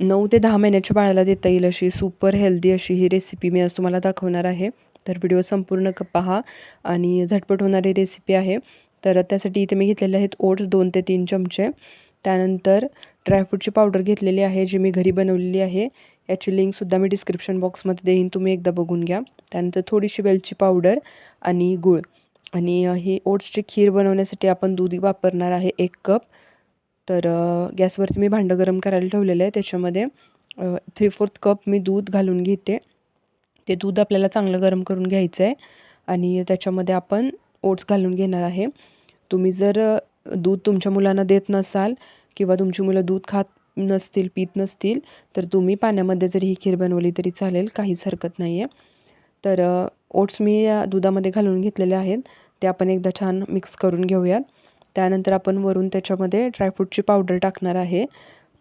नऊ ते दहा महिन्याच्या बाळाला देता येईल अशी सुपर हेल्दी अशी ही रेसिपी मी आज तुम्हाला दाखवणार आहे. तर व्हिडिओ संपूर्ण पहा आणि झटपट होणारी रेसिपी आहे. तर त्यासाठी इथे मी घेतलेले आहेत ओट्स दोन ते तीन चमचे. त्यानंतर ड्रायफ्रूटची पावडर घेतलेली आहे जी मी घरी बनवलेली आहे. याची लिंकसुद्धा मी डिस्क्रिप्शन बॉक्समध्ये देईन. तुम्ही एकदा बघून घ्या. त्यानंतर थोडीशी वेलची पावडर आणि गूळ. आणि ही ओट्सची खीर बनवण्यासाठी आपण दूध वापरणार आहे एक कप तर गॅसवरती मी भांडं गरम करायला ठेवलेलं आहे. त्याच्यामध्ये थ्री फोर्थ कप मी दूध घालून घेते. ते दूध आपल्याला चांगलं गरम करून घ्यायचं आहे. आणि त्याच्यामध्ये आपण ओट्स घालून घेणार आहे. तुम्ही जर दूध तुमच्या मुलांना देत नसाल किंवा तुमची मुलं दूध खात नसतील पित नसतील तर तुम्ही पाण्यामध्ये जरी ही खीर बनवली तरी चालेल. काहीच हरकत नाही आहे तर ओट्स मी या दुधामध्ये घालून घेतलेले आहेत. ते आपण एकदा छान मिक्स करून घेऊयात. त्यानंतर आपण वरून त्याच्यामध्ये ड्रायफ्रूटची पावडर टाकणार आहे.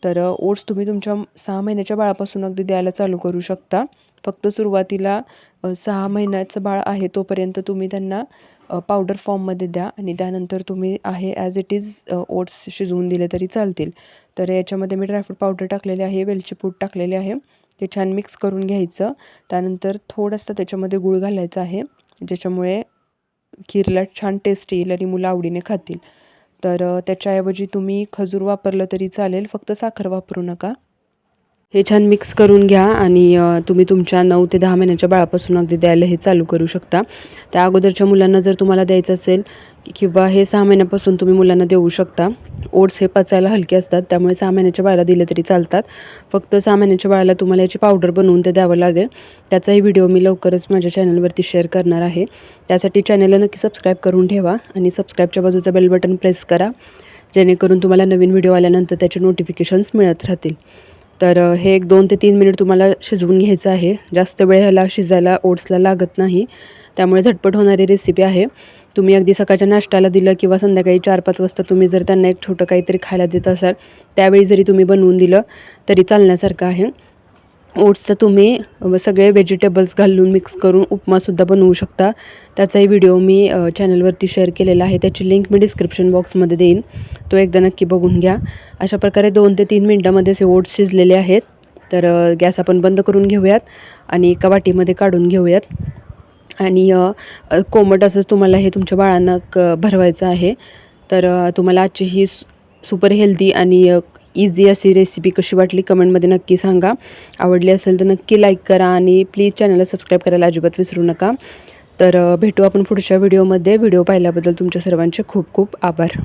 तर ओट्स तुम्ही तुमच्या सहा महिन्याच्या बाळापासून अगदी द्यायला चालू करू शकता. फक्त सुरुवातीला सहा महिन्याचं बाळ आहे तोपर्यंत तुम्ही त्यांना पावडर फॉर्ममध्ये द्या आणि त्यानंतर तुम्ही आहे ॲज इट इज ओट्स शिजवून दिले तरी चालतील. तर याच्यामध्ये मी ड्रायफ्रूट पावडर टाकलेले आहे वेलची पूड टाकलेले आहे. ते छान मिक्स करून घ्यायचं. त्यानंतर थोडंसं त्याच्यामध्ये गुळ घालायचं आहे ज्याच्यामुळे खीरला छान टेस्ट येईल आणि मुलं आवडीने खातील. तर त्याच्याऐवजी तुम्ही खजूर वापरलं तरी चालेल फक्त साखर वापरू नका. हे छान मिक्स करून घ्या आणि तुम्ही तुमच्या नऊ ते दहा महिन्याच्या बाळापासून अगदी द्यायला हे चालू करू शकता. त्या अगोदरच्या मुलांना जर तुम्हाला द्यायचं असेल किंवा हे सहा महिन्यापासून तुम्ही मुलांना देऊ शकता ओट्स हे पचायला हलके असतात त्यामुळे सहा महिन्याच्या बाळाला दिले तरी चालतात. फक्त सहा महिन्याच्या बाळाला तुम्हाला याची पावडर बनवून ते द्यावं लागेल. त्याचाही व्हिडिओ मी लवकरच माझ्या चॅनलवरती शेअर करणार आहे. त्यासाठी चॅनलला नक्की सबस्क्राईब करून ठेवा आणि सबस्क्राईबच्या बाजूचा बेल बटन प्रेस करा जेणेकरून तुम्हाला नवीन व्हिडिओ आल्यानंतर त्याचे नोटिफिकेशन्स मिळत राहतील. तर हे एक दोन ते तीन मिनिट तुम्हाला शिजवून घ्यायचं आहे. जास्त वेळ ह्याला शिजायला ओट्सला लागत नाही. त्यामुळे झटपट होणारी रेसिपी आहे. तुम्ही अगदी सकाळच्या नाश्त्याला दिलं किंवा संध्याकाळी चार पाच वाजता तुम्ही जर त्यांना एक छोटं काहीतरी खायला देत असाल त्यावेळी जरी तुम्ही बनवून दिलं तरी चालण्यासारखं आहे. ओट्सचं तुम्ही सगळे व्हेजिटेबल्स घालून मिक्स करून उपमासुद्धा बनवू शकता. त्याचाही व्हिडिओ मी चॅनलवरती शेअर केलेला आहे. त्याची लिंक मी डिस्क्रिप्शन बॉक्समध्ये देईन. तो एकदा नक्की बघून घ्या. अशा प्रकारे दोन ते तीन मिनटामध्ये असे ओट्स शिजलेले आहेत. तर गॅस आपण बंद करून घेऊयात आणि एका वाटीमध्ये काढून घेऊयात. आणि कोमट असंच तुम्हाला हे तुमच्या बाळांना क भरवायचं आहे. तर तुम्हाला आजची ही सुपर हेल्दी आणि इझी अशी रेसिपी कशी वाटली कमेंटमध्ये नक्की सांगा. आवडली असेल तर नक्की लाईक करा आणि प्लीज चॅनलला सबस्क्राईब करायला अजिबात विसरू नका. तर भेटू आपण पुढच्या व्हिडिओमध्ये व्हिडिओ पाहिल्याबद्दल तुमच्या सर्वांचे खूप खूप आभार.